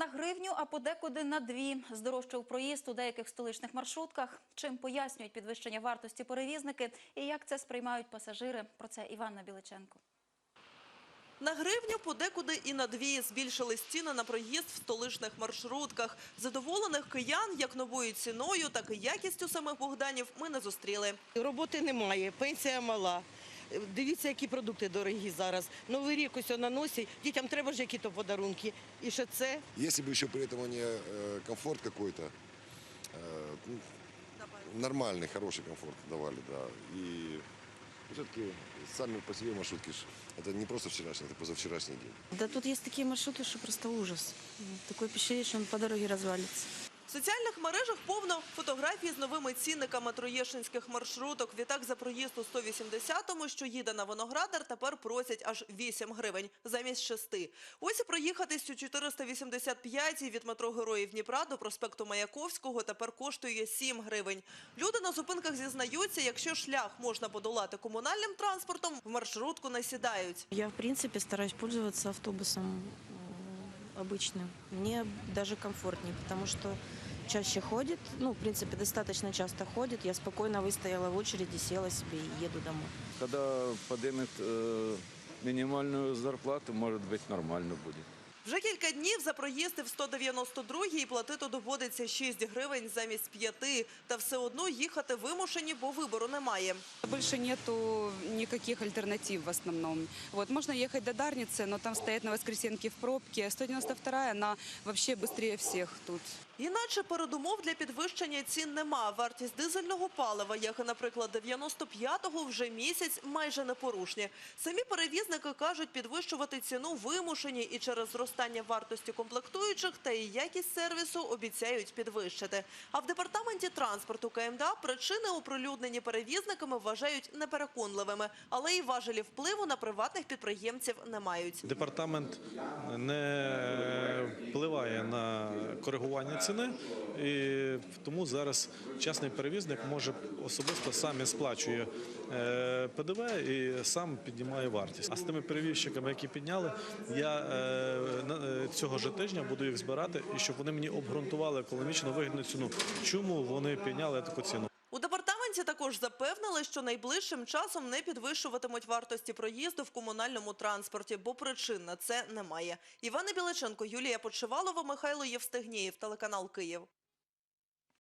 На гривню, а подекуди на дві. Здорожчав проїзд у деяких столичних маршрутках. Чим пояснюють підвищення вартості перевізники і як це сприймають пасажири? Про це Іванна Біличенко. На гривню подекуди і на дві збільшились ціни на проїзд в столичних маршрутках. Задоволених киян як новою ціною, так і якістю самих Богданів ми не зустріли. Роботи немає, пенсія мала. Дивіться, які продукти дорогі зараз. Новий рік ось на носі, дітям треба ж які-то подарунки. І що це? Если бы еще при этом они э, комфорт какой-то, э, ну, нормальный, хороший комфорт давали, да. И все-таки сами по себе маршрутки, ж, это не просто вчерашний, это позавчерашний день. Да тут есть такие маршруты, что просто ужас. Такое впечатление, что он по дороге развалится. Соціальних мережах повно фотографій з новими цінниками троєшинських маршруток. Відтак за проїзд у 180-му, що їде на Виноградар, тепер просять аж 8 гривень замість 6. Ось і проїхатись у 485 від метро Героїв Дніпра до проспекту Маяковського тепер коштує 7 гривень. Люди на зупинках зізнаються, якщо шлях можна подолати комунальним транспортом, в маршрутку не сідають. Я, в принципе, стараюсь пользоваться автобусом э, обычным. Мне даже комфортнее, потому что чаще ходит, ну, в принципе, достаточно часто ходит. Я спокойно выстояла в очереди, села себе и еду домой. Когда поднимет э, минимальную зарплату, может быть, нормально будет. Вже кілька днів за проїзди в 192-й платити доводиться 6 гривень замість 5. Та все одно їхати вимушені, бо вибору немає. Больше нету ніяких альтернатив в основному. Вот, можна їхати до Дарниці, але там стоять на Воскресенки в пробці. 192-я, вона взагалі швидше всіх тут. Іначе передумов для підвищення цін нема. Вартість дизельного палива, як наприклад, 95-го, вже місяць майже непорушні. Самі перевізники кажуть, підвищувати ціну вимушені і через зростання вартості комплектуючих та і якість сервісу обіцяють підвищити. А в департаменті транспорту КМДА причини, оприлюднені перевізниками, вважають непереконливими, але і важелі впливу на приватних підприємців не мають. Департамент не впливає на коригування ціни, і тому зараз частний перевізник може особисто сам і сплачує е, ПДВ і сам піднімає вартість. А з тими перевізчиками, які підняли, я е, е, цього ж тижня буду їх збирати, і щоб вони мені обґрунтували економічно вигідну ціну. Чому вони підняли таку ціну? У також запевнили, що найближчим часом не підвищуватимуть вартості проїзду в комунальному транспорті, бо причин на це немає. Івана Біличенко, Юлія Почивалова, Михайло Євстигнєєв, телеканал Київ.